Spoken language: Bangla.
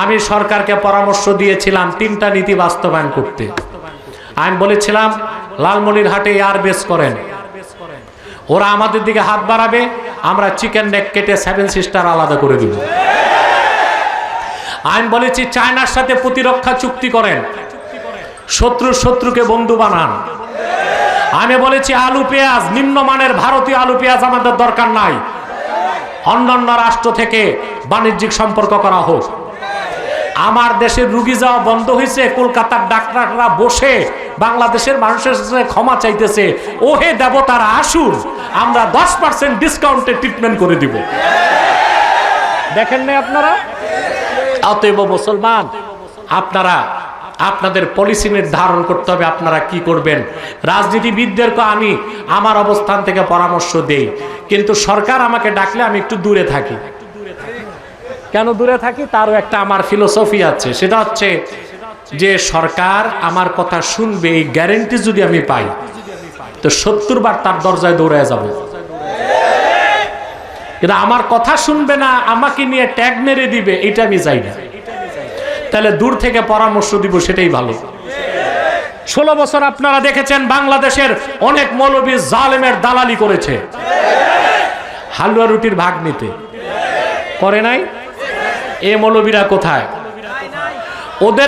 আমি সরকারকে পরামর্শ দিয়েছিলাম তিনটা নীতি বাস্তবায়ন করতে। আমি বলেছিলাম লালমনিরহাটে এয়ার বেস করেন। ওরা আমাদের দিকে হাত বাড়াবে, আমরা চিকেন নেক কেটে সেভেন সিস্টার আলাদা করে দিব। আমি বলেছি, চায়নার সাথে প্রতিরক্ষা চুক্তি করেন। শত্রু শত্রুকে বন্ধু বানান। আমি বলেছি, আলু পেঁয়াজ, নিম্নমানের ভারতীয় আলু পেঁয়াজ আমাদের দরকার নাই। অন্যান্য রাষ্ট্র থেকে বাণিজ্যিক সম্পর্ক করা হোক। আমার দেশের রুগী যাওয়া বন্ধ হয়েছে, কলকাতার ডাক্তাররা বসে বাংলাদেশের মানুষের ক্ষমা চাইতেছে। ওহে দেবতারা, আসুন, আমরা দশ পার্সেন্ট ডিসকাউন্টে ট্রিটমেন্ট করে দিব। দেখেন না আপনারা? অতএব মুসলমান, আপনারা, আপনাদের পলিসি নির্ধারণ করতে হবে, আপনারা কি করবেন? রাজনীতিবিদদেরকে আমি আমার অবস্থান থেকে পরামর্শ দেই। কিন্তু সরকার আমাকে ডাকলে আমি একটু দূরে থাকি। কেন দূরে থাকি? তারও একটা আমার ফিলোসফি আছে। সেটা হচ্ছে যে সরকার আমার কথা শুনবে, এই গ্যারেন্টি যদি আমি পাই, তো সত্তর বার তার দরজায় দৌড়ায় যাব। কিন্তু আমার কথা শুনবে না, আমাকে নিয়ে ট্যাগ মেরে দিবে, এটা আমি চাই না। তাহলে দূর থেকে পরামর্শ দিব, সেটাই ভালো। ষোলো বছর আপনারা দেখেছেন, বাংলাদেশের অনেক মৌলবী জালেমের দালালি করেছে। হালুয়া রুটির ভাগ নিতে। করে নাই? এ মৌলবীরা কোথায়? ওদের